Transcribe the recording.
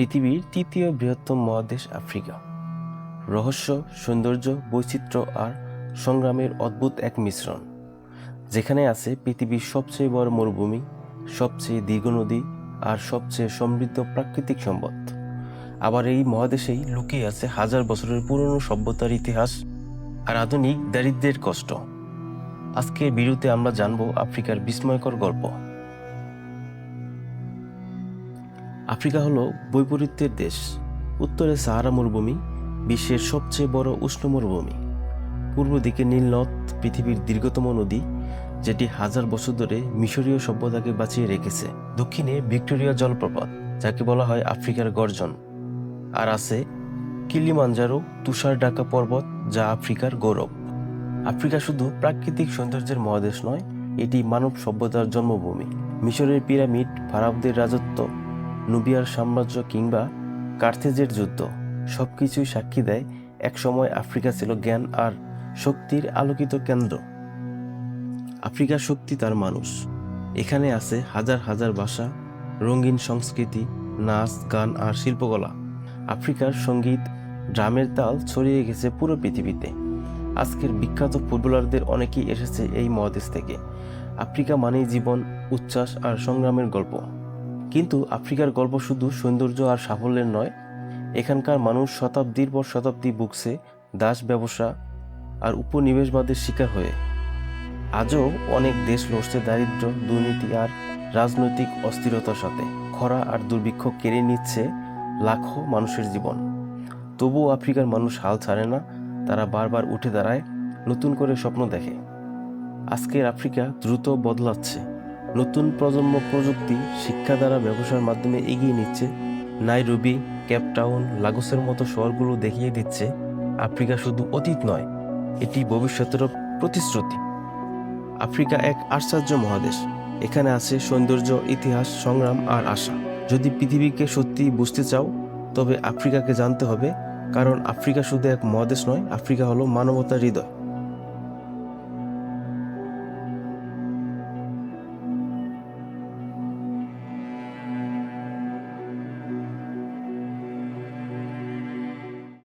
পৃথিবীর তৃতীয় বৃহত্তম মহাদেশ আফ্রিকা। রহস্য, সৌন্দর্য, বৈচিত্র্য আর সংগ্রামের অদ্ভুত এক মিশ্রণ, যেখানে আছে পৃথিবীর সবচেয়ে বড় মরুভূমি, সবচেয়ে দীর্ঘ নদী আর সবচেয়ে সমৃদ্ধ প্রাকৃতিক সম্পদ। আবার এই মহাদেশেই লুকিয়ে আছে হাজার বছরের পুরনো সভ্যতার ইতিহাস আর আধুনিক দারিদ্র্যের কষ্ট। আজকের ভিডিওতে আমরা জানব আফ্রিকার বিস্ময়কর গল্প। আফ্রিকা হলো বৈপরীত্যের দেশ। উত্তরে সাহারা মরুভূমি, বিশ্বের সবচেয়ে বড় উষ্ণ মরুভূমি। পূর্ব দিকে নীলনদ পৃথিবীর দীর্ঘতম নদী, যেটি হাজার বছর ধরে মিশরীয় সভ্যতাকে বাঁচিয়ে রেখেছে। দক্ষিণে ভিক্টোরিয়া জলপ্রপাত, যাকে বলা হয় আফ্রিকার গর্জন। আর আছে কিলিমাঞ্জারো তুষার ঢাকা পর্বত, যা আফ্রিকার গৌরব। আফ্রিকা শুধু প্রাকৃতিক সৌন্দর্যের মহাদেশ নয়, এটি মানব সভ্যতার জন্মভূমি। মিশরের পিরামিড ফারাবদের রাজত্ব নুবিয়ার সাম্রাজ্য কিংবা কার্থেজের যুদ্ধ সবকিছুই সাক্ষী দেয় একসময় আফ্রিকা ছিল জ্ঞান আর শক্তির আলোকিত কেন্দ্র। আফ্রিকার শক্তি তার মানুষ। এখানে আছে হাজার হাজার ভাষা, রঙিন সংস্কৃতি, নাচ, গান আর শিল্পকলা। আফ্রিকার সংগীত, ড্রামের তাল ছড়িয়ে গেছে পুরো পৃথিবীতে। আজকের বিখ্যাত ফুটবলারদের অনেকেই এসেছে এই মহাদেশ থেকে। আফ্রিকা মানেই জীবন, উচ্ছ্বাস আর সংগ্রামের গল্প। কিন্তু আফ্রিকার গল্প শুধু সৌন্দর্য আর সাফল্যের নয়, এখানকার মানুষ শতাব্দীর পর শতাব্দী ভুগছে দাস ব্যবসা আর উপনিবেশবাদের শিকার হয়ে। আজও অনেক দেশ লড়ছে দারিদ্র্য দুর্নীতি আর রাজনৈতিক অস্থিরতার সাথে। খরা আর দুর্ভিক্ষ কেড়ে নিচ্ছে লাখো মানুষের জীবন। তবুও আফ্রিকার মানুষ হাল ছাড়ে না, তারা বারবার উঠে দাঁড়ায়, নতুন করে স্বপ্ন দেখে। আজকের আফ্রিকা দ্রুত বদলাচ্ছে। নতুন প্রজন্ম প্রযুক্তি, শিক্ষা দ্বারা ব্যবসার মাধ্যমে এগিয়ে নিচ্ছে। নাইরুবি ক্যাপটাউন লাগোসের মতো শহরগুলো দেখিয়ে দিচ্ছে, আফ্রিকা শুধু অতীত নয়, এটি ভবিষ্যতেরও প্রতিশ্রুতি। আফ্রিকা এক আশ্চর্য মহাদেশ, এখানে আছে সৌন্দর্য, ইতিহাস, সংগ্রাম আর আশা। যদি পৃথিবীকে সত্যি বুঝতে চাও, তবে আফ্রিকাকে জানতে হবে, কারণ আফ্রিকা শুধু এক মহাদেশ নয়, আফ্রিকা হলো মানবতার হৃদয়।